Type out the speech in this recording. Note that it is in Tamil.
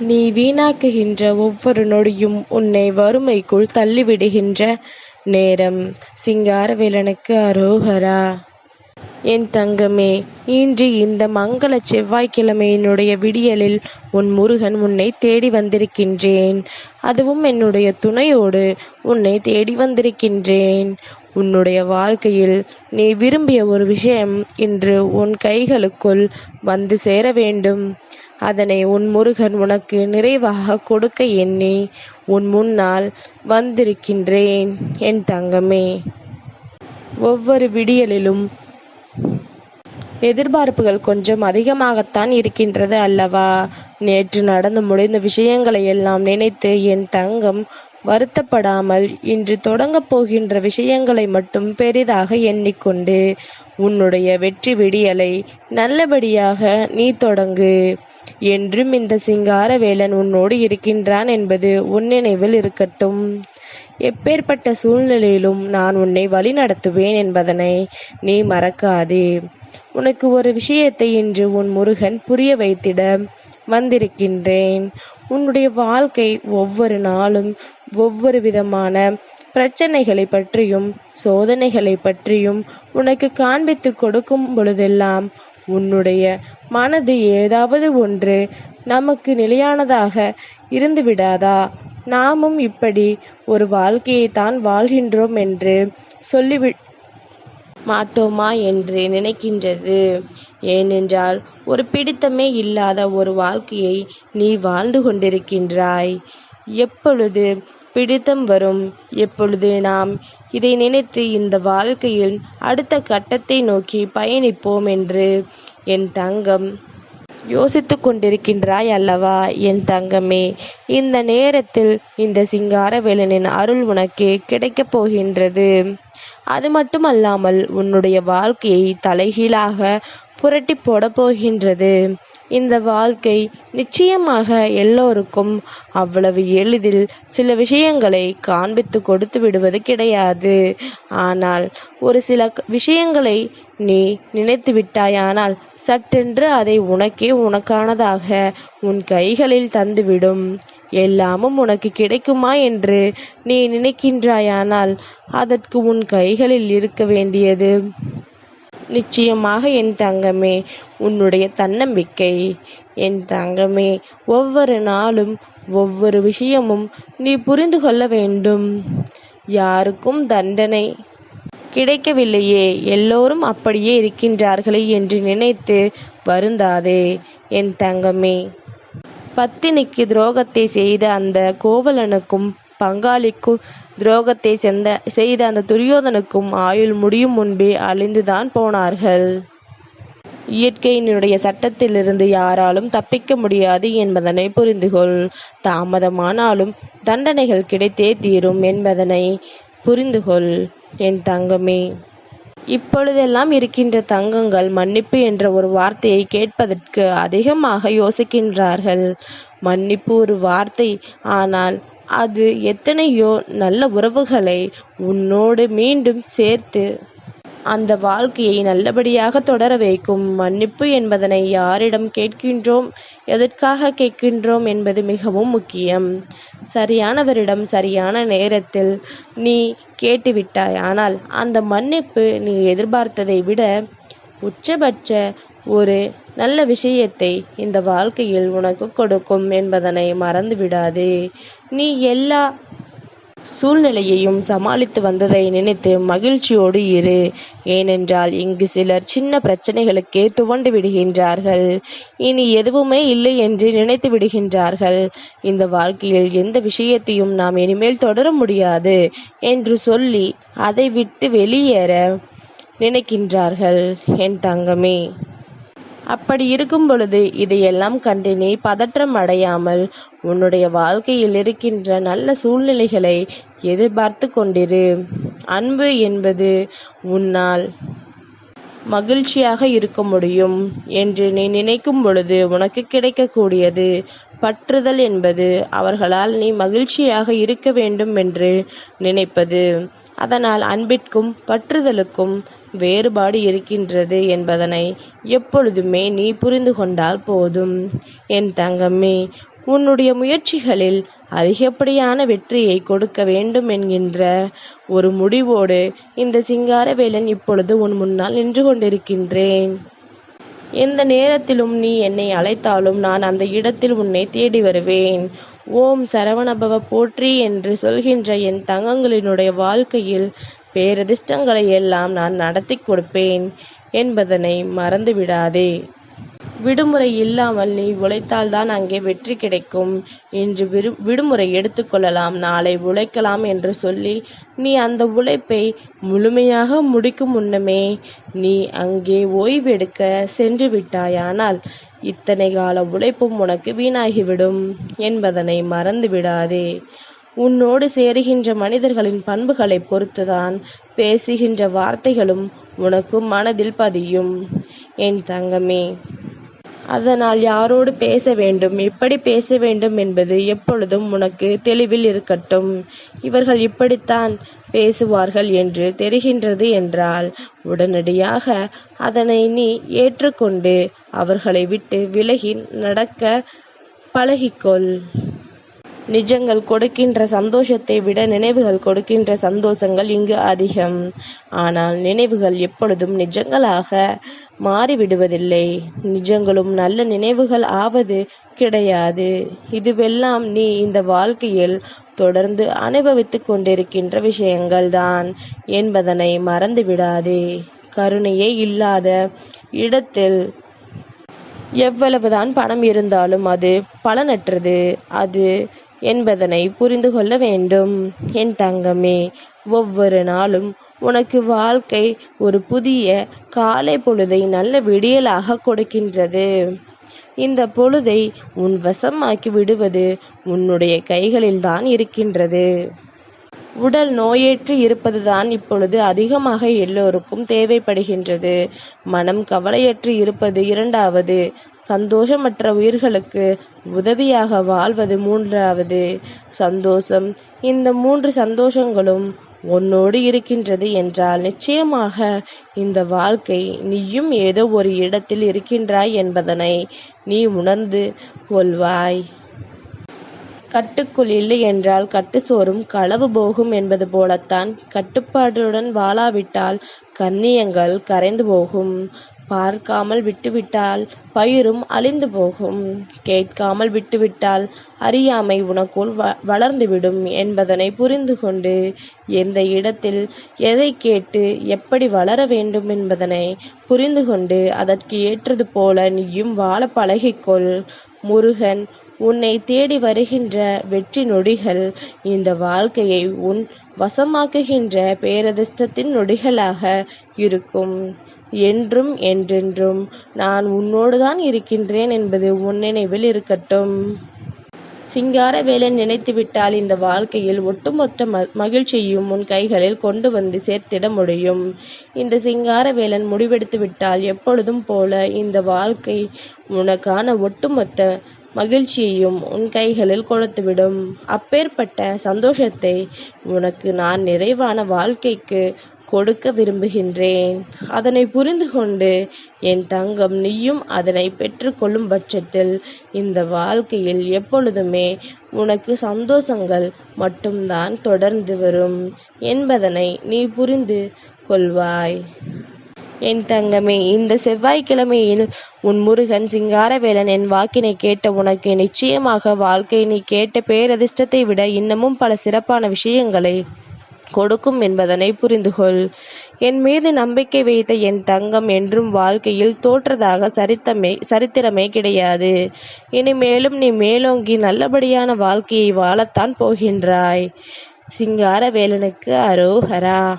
நீ வீணாக்குகின்ற ஒவ்வொரு நொடியும் உன்னை வறுமைக்குள் தள்ளிவிடுகின்ற நேரம். சிங்காரவேலனுக்கு அரோகரா. என் தங்கமே இன்று இந்த மங்களச் செவ்வாய்க்கிழமையினுடைய விடியலில் உன் முருகன் உன்னைத் தேடி வந்திருக்கின்றேன். அதுவும் என்னுடைய துணையோடு உன்னைத் தேடி வந்திருக்கின்றேன். உன்னுடைய வாழ்க்கையில் நீ விரும்பிய ஒரு விஷயம் இன்று உன் கைகளுக்குள் வந்து சேர வேண்டும். அதனை உன் முருகன் உனக்கு நிறைவாக கொடுக்க எண்ணி உன் முன்னால் வந்திருக்கின்றேன் என் தங்கமே. ஒவ்வொரு விடியலிலும் எதிர்பார்ப்புகள் கொஞ்சம் அதிகமாகத்தான் இருக்கின்றது அல்லவா? நேற்று நடந்து முடிந்த விஷயங்களை எல்லாம் நினைத்து என் தங்கம் வருத்தப்படாமல் இன்று தொடங்கப் போகின்ற விஷயங்களை மட்டும் பெரிதாக எண்ணிக்கொண்டு உன்னுடைய வெற்றி விடியலை நல்லபடியாக நீ தொடங்கு. என்றும் இந்த சிங்காரவேலன் உன்னோடு இருக்கின்றான் என்பது உன் நினைவில் இருக்கட்டும். எப்பேர்ப்பட்ட சூழ்நிலையிலும் நான் உன்னை வழிநடத்துவேன் என்பதனை நீ மறக்காதே. உனக்கு ஒரு விஷயத்தை இன்று உன் முருகன் புரிய வைத்திட வந்திருக்கின்றேன். உன்னுடைய வாழ்க்கை ஒவ்வொரு நாளும் ஒவ்வொரு விதமான பிரச்சனைகளைப் பற்றியும் சோதனைகளைப் பற்றியும் உனக்குக் காண்பித்துக் கொடுக்கும் பொழுதெல்லாம் உன்னுடைய மனது ஏதாவது ஒன்று நமக்கு நிலையானதாக இருந்துவிடாதா? நாமும் இப்படி ஒரு வாழ்க்கையைத்தான் வாழ்கின்றோம் என்று சொல்லிவி மாட்டோமா என்று நினைக்கின்றது. ஏனென்றால் ஒரு பிடித்தமே இல்லாத ஒரு வாழ்க்கையை நீ வாழ்ந்து கொண்டிருக்கின்றாய். எப்பொழுது பிடித்தம் வரும்? எப்பொழுது நாம் இதை நினைத்து இந்த வாழ்க்கையில் அடுத்த கட்டத்தை நோக்கி பயணிப்போம் என்று என் தங்கம் யோசித்து கொண்டிருக்கின்றாய் அல்லவா என் தங்கமே. இந்த நேரத்தில் இந்த சிங்காரவேலனின் அருள் உனக்கு கிடைக்கப் போகின்றது. அது மட்டுமல்லாமல் உன்னுடைய வாழ்க்கையை தலைகீழாக புரட்டி போட போகின்றது. இந்த வாழ்க்கை நிச்சயமாக எல்லோருக்கும் அவ்வளவு எளிதில் சில விஷயங்களை காண்பித்து கொடுத்து விடுவது கிடையாது. ஆனால் ஒரு சில விஷயங்களை நீ நினைத்து விட்டாயானால் சட்டென்று அதை உனக்கே உனக்கானதாக உன் கைகளில் தந்துவிடும். எல்லாமும் உனக்கு கிடைக்குமா என்று நீ நினைக்கின்றாயானால் அதற்கு உன் கைகளில் இருக்க வேண்டியது நிச்சயமாக என் தங்கமே உன்னுடைய தன்னம்பிக்கை. என் தங்கமே ஒவ்வொரு நாளும் ஒவ்வொரு விஷயமும் நீ புரிந்து கொள்ள வேண்டும். யாருக்கும் தண்டனை கிடைக்கவில்லையே எல்லோரும் அப்படியே இருக்கின்றார்களே என்று நினைத்து வருந்தாதே என் தங்கமே. பத்தினிக்கு துரோகத்தை செய்த அந்த கோவலனுக்கும் பங்காளிக்கும் துரோகத்தை செந்த செய்த அந்த துரியோதனுக்கும் ஆயுள் முடியும் முன்பே அழிந்துதான் போனார்கள். இயற்கையினுடைய சட்டத்திலிருந்து யாராலும் தப்பிக்க முடியாது என்பதனை புரிந்துகொள். தாமதமானாலும் தண்டனைகள் கிடைத்தே தீரும் என்பதனை புரிந்துகொள் என் தங்கமே. இப்பொழுதெல்லாம் இருக்கின்ற தங்கங்கள் மன்னிப்பு என்ற ஒரு வார்த்தையை கேட்பதற்கு அதிகமாக யோசிக்கின்றார்கள். மன்னிப்பு ஒரு வார்த்தை ஆனால் அது எத்தனையோ நல்ல உறவுகளை உன்னோடு மீண்டும் சேர்த்து அந்த வாழ்க்கையை நல்லபடியாக தொடர வைக்கும். மன்னிப்பு என்பதனை யாரிடம் கேட்கின்றோம் எதற்காக கேட்கின்றோம் என்பது மிகவும் முக்கியம். சரியானவரிடம் சரியான நேரத்தில் நீ கேட்டுவிட்டாய் ஆனால் அந்த மன்னிப்பு நீ எதிர்பார்த்ததை விட உச்சபட்ச ஒரு நல்ல விஷயத்தை இந்த வாழ்க்கையில் உனக்கு கொடுக்கும் என்பதனை மறந்து விடாதே நீ எல்லா சூழ்நிலையையும் சமாளித்து வந்ததை நினைத்து மகிழ்ச்சியோடு இரு. ஏனென்றால் இங்கு சிலர் சின்ன பிரச்சனைகளுக்கே துவண்டு விடுகின்றார்கள். இனி எதுவுமே இல்லை என்று நினைத்து விடுகின்றார்கள். இந்த வாழ்க்கையில் எந்த விஷயத்தையும் நாம் இனிமேல் தொடர முடியாது என்று சொல்லி அதை விட்டு வெளியேற நினைக்கின்றார்கள் என் தங்கமே. அப்படி இருக்கும் பொழுது இதையெல்லாம் கண்டு நீ பதற்றம் அடையாமல் உன்னுடைய வாழ்க்கையில் இருக்கின்ற நல்ல சூழ்நிலைகளை எதிர்பார்த்து கொண்டிரு. அன்பு என்பது உன்னால் மகிழ்ச்சியாக இருக்க முடியும் என்று நீ நினைக்கும் பொழுது உனக்கு கிடைக்கக்கூடியது. பற்றுதல் என்பது அவர்களால் நீ மகிழ்ச்சியாக இருக்க வேண்டும் என்று நினைப்பது. அதனால் அன்பிற்கும் பற்றுதலுக்கும் வேறுபாடு இருக்கின்றது என்பதனை எப்பொழுதுமே நீ புரிந்து கொண்டால் போதும் என் தங்கமே. உன்னுடைய முயற்சிகளில் அதிகப்படியான வெற்றியை கொடுக்க வேண்டும் என்கின்ற ஒரு முடிவோடு இந்த சிங்காரவேலன் இப்பொழுது உன் முன்னால் நின்று கொண்டிருக்கின்றேன் எந்த நேரத்திலும் நீ என்னை அழைத்தாலும் நான் அந்த இடத்தில் உன்னை தேடி வருவேன் ஓம் சரவணபவ போற்றி என்று சொல்கின்ற என் தங்கங்களினுடைய வாழ்க்கையில் பேரதிர்ஷ்டங்களை எல்லாம் நான் நடத்தி கொடுப்பேன் என்பதனை மறந்து விடாதே விடுமுறை இல்லாமல் நீ உழைத்தால்தான் அங்கே வெற்றி கிடைக்கும் இன்று விரு விடுமுறை எடுத்துக்கொள்ளலாம் நாளை உழைக்கலாம் என்று சொல்லி நீ அந்த உழைப்பை முழுமையாக முடிக்கும் முன்னமே நீ அங்கே ஓய்வெடுக்க சென்று விட்டாயானால் இத்தனை கால உழைப்பும் உனக்கு வீணாகிவிடும் என்பதனை மறந்து விடாதே உன்னோடு சேருகின்ற மனிதர்களின் பண்புகளை பொறுத்துதான் பேசுகின்ற வார்த்தைகளும் உனக்கு மனதில் பதியும். என் தங்கமே அதனால் யாரோடு பேச வேண்டும் எப்படி பேச வேண்டும் என்பது எப்பொழுதும் உனக்கு தெளிவில் இருக்கட்டும். இவர்கள் இப்படித்தான் பேசுவார்கள் என்று தெரிகின்றது என்றால் உடனடியாக அதனை நீ ஏற்றுக்கொண்டு அவர்களை விட்டு விலகி நடக்க பழகிக்கொள். நிஜங்கள் கொடுக்கின்ற சந்தோஷத்தை விட நினைவுகள் கொடுக்கின்ற சந்தோஷங்கள் இங்கு அதிகம். ஆனால் நினைவுகள் எப்பொழுதும் நிஜங்களாக மாறிவிடுவதில்லை. நிஜங்களும் நல்ல நினைவுகள் ஆவது கிடையாது. இதுவெல்லாம் நீ இந்த வாழ்க்கையில் தொடர்ந்து அனுபவித்துக் கொண்டிருக்கின்ற விஷயங்கள்தான் என்பதனை மறந்து விடாதே கருணையே இல்லாத இடத்தில் எவ்வளவுதான் பணம் இருந்தாலும் அது பலனற்றது. அது என்பதனை புரிந்து கொள்ள வேண்டும். என் தங்கமே ஒவ்வொரு நாளும் உனக்கு வாழ்க்கை ஒரு புதிய காலை பொழுதை நல்ல விடியலாக கொடுக்கின்றது. இந்த பொழுதை உன் வசமாக்கி விடுவது உன்னுடைய கைகளில்தான் இருக்கின்றது. உடல் நோயேற்று இருப்பதுதான் இப்பொழுது அதிகமாக எல்லோருக்கும் தேவைப்படுகின்றது. மனம் கவலையற்று இருப்பது இரண்டாவது சந்தோஷமற்ற உயிர்களுக்கு உதவியாக வாழ்வது மூன்றாவது சந்தோஷம். இந்த மூன்று சந்தோஷங்களும் உன்னோடு இருக்கின்றது என்றால் நிச்சயமாக இந்த வாழ்க்கை நீயும் ஏதோ ஒரு இடத்தில் இருக்கின்றாய் என்பதனை நீ உணர்ந்து கொள்வாய். கட்டுக்குள் இல்லை என்றால் கட்டு சோறும் களவு போகும் என்பது போலத்தான் கட்டுப்பாடுடன் வாழாவிட்டால் கண்ணியங்கள் கரைந்து போகும். பார்க்காமல் விட்டுவிட்டால் பயிரும் அழிந்து போகும். கேட்காமல் விட்டுவிட்டால் அறியாமை உனக்குள் வ வளர்ந்துவிடும் என்பதனை புரிந்து கொண்டு எந்த இடத்தில் எதை கேட்டு எப்படி வளர வேண்டும் என்பதனை புரிந்து கொண்டு அதற்கு ஏற்றது போல நீயும் வாழ பழகிக்கொள். முருகன் உன்னை தேடி வருகின்ற வெற்றி நொடிகள் இந்த வாழ்க்கையை உன் வசமாக்குகின்ற பேரதிர்ஷ்டத்தின் நொடிகளாக இருக்கும். என்றும் என்றென்றும். நான் உன்னோடுதான் இருக்கின்றேன் என்பது உன் நினைவில் இருக்கட்டும். சிங்காரவேலன் நினைத்துவிட்டால் இந்த வாழ்க்கையில் ஒட்டுமொத்த மகிழ்ச்சியும் மகிழ்ச்சியையும் உன் கைகளில் கொண்டு வந்து சேர்த்திட முடியும். இந்த சிங்காரவேலன் முடிவெடுத்து விட்டால் எப்பொழுதும் போல இந்த வாழ்க்கை உனக்கான ஒட்டுமொத்த மகிழ்ச்சியையும் உன் கைகளில் கொடுத்துவிடும் அப்பேற்பட்ட சந்தோஷத்தை உனக்கு நான் நிறைவான வாழ்க்கைக்கு கொடுக்க விரும்புகின்றேன். அதனை புரிந்து கொண்டு என் தங்கம் நீயும் அதனை பெற்றுக்கொள்ளும் பட்சத்தில் இந்த வாழ்க்கையில் எப்பொழுதுமே உனக்கு சந்தோஷங்கள் மட்டும்தான் தொடர்ந்து வரும் என்பதனை நீ புரிந்து கொள்வாய். என் தங்கமே இந்த செவ்வாய்க்கிழமையில் உன் முருகன் சிங்காரவேலன் என் வாக்கினை கேட்ட உனக்கு நிச்சயமாக வாழ்க்கை நீ கேட்ட பேரதிர்ஷ்டத்தை விட இன்னமும் பல சிறப்பான விஷயங்களை கொடுக்கும் என்பதனை புரிந்துகொள். என் மீது நம்பிக்கை வைத்த என் தங்கம் என்றும் வாழ்க்கையில் தோற்றதாக சரித்தமே சரித்திரமே கிடையாது. இனிமேலும் நீ மேலோங்கி நல்லபடியான வாழ்க்கையை வாழத்தான் போகின்றாய். சிங்காரவேலனுக்கு அரோஹரா.